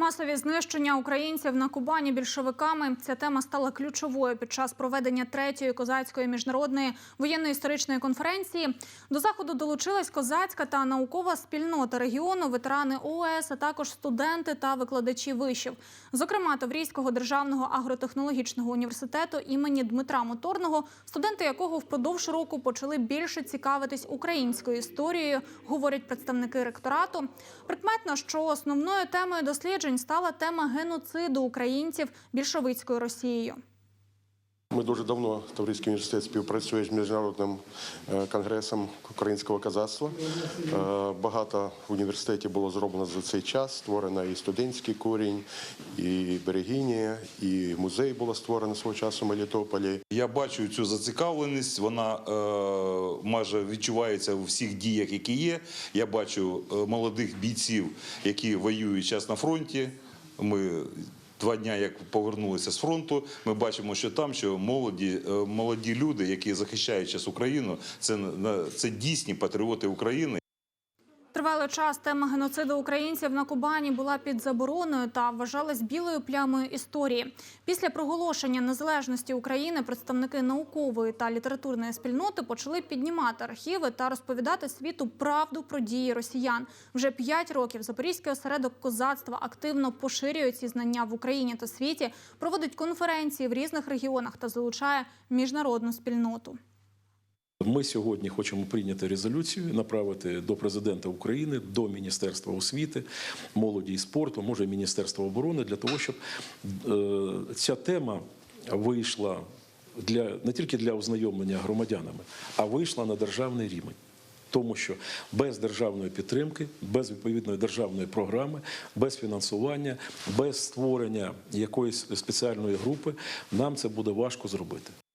Масові знищення українців на Кубані більшовиками. Ця тема стала ключовою під час проведення третьої козацької міжнародної воєнно-історичної конференції. До заходу долучилась козацька та наукова спільнота регіону, ветерани ООС, а також студенти та викладачі вишів. Зокрема, Таврійського державного агротехнологічного університету імені Дмитра Моторного, студенти якого впродовж року почали більше цікавитись українською історією, говорять представники ректорату. Прикметно, що основною темою досліджень стала тема геноциду українців більшовицькою Росією. Ми дуже давно Таврійський університет співпрацює з міжнародним е, конгресом українського казацтва. Е, Багато в університеті було зроблено за цей час. Створено і студентський корінь, і берегиня, і музей було створено свого часу в Мелітополі. Я бачу цю зацікавленість, вона е, майже відчувається у всіх діях, які є. Я бачу молодих бійців, які воюють зараз на фронті. Ми два дні, як повернулися з фронту. Ми бачимо, що там що молоді, е, молоді люди, які захищають зараз Україну, це, це дійсні патріоти України. Тривалий час тема геноциду українців на Кубані була під забороною та вважалась білою плямою історії. Після проголошення незалежності України представники наукової та літературної спільноти почали піднімати архіви та розповідати світу правду про дії росіян. Вже п'ять років Запорізький осередок козацтва активно поширює ці знання в Україні та світі, проводить конференції в різних регіонах та залучає міжнародну спільноту. Ми сьогодні хочемо прийняти резолюцію, направити до президента України, до Міністерства освіти, молоді і спорту, може Міністерства оборони, для того, щоб е, ця тема вийшла для не тільки для ознайомлення громадянами, а вийшла на державний рівень. Тому що без державної підтримки, без відповідної державної програми, без фінансування, без створення якоїсь спеціальної групи нам це буде важко зробити.